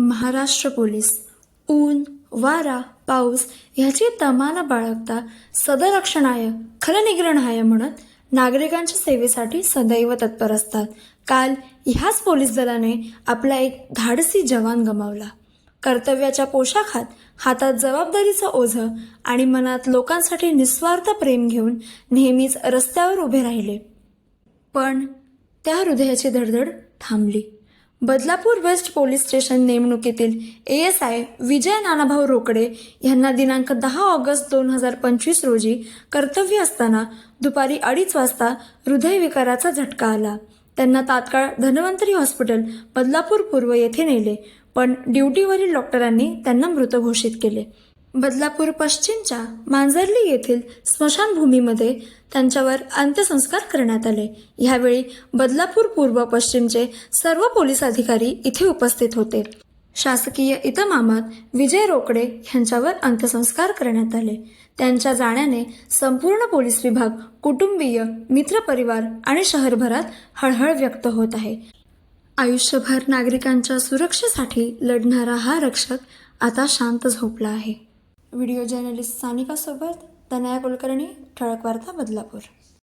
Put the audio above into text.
Maharashtra police ऊन वारा पाऊस ह्याची तमाला बाळगता सदरक्षणाय खरनिग्रहणाय म्हणत नागरिकांच्या सेवेसाठी सदैव तत्पर असतात. काल ह्याच पोलीस दलाने आपला एक धाडसी जवान गमावला. कर्तव्याच्या पोशाखात हातात जबाबदारीचं ओझं आणि मनात लोकांसाठी निस्वार्थ प्रेम घेऊन नेहमीच रस्त्यावर उभे राहिले. पण त्या हृदयाची धडधड थांबली. Badlapur west police station नेमणुकीतील A S I Vijay Nanabhau Rokade यांना दिनांक दहा ऑगस्ट दोन हजार पंचवीस रोजी कर्तव्य असताना दुपारी अडीच वाजता हृदयविकाराचा झटका आला. त्यांना तात्काळ धन्वंतरी हॉस्पिटल बदलापूर पूर्व येथे नेले पण ड्युटीवरील डॉक्टरांनी त्यांना मृत घोषित केले. बदलापूर पश्चिमच्या मांजर्ली येथील स्मशानभूमीमध्ये त्यांच्यावर अंत्यसंस्कार करण्यात आले. यावेळी बदलापूर पूर्व पश्चिमचे सर्व पोलीस अधिकारी इथे उपस्थित होते. शासकीय इतमामात विजय रोकडे यांच्यावर अंत्यसंस्कार करण्यात आले. त्यांच्या जाण्याने संपूर्ण पोलीस विभाग कुटुंबीय मित्रपरिवार आणि शहरभरात हळहळ व्यक्त होत आहे. आयुष्यभर नागरिकांच्या सुरक्षेसाठी लढणारा हा रक्षक आता शांत झोपला आहे. व्हिडिओ जर्नलिस्ट सानिकासोबत तनया कुलकर्णी ठळक वार्ता बदलापूर.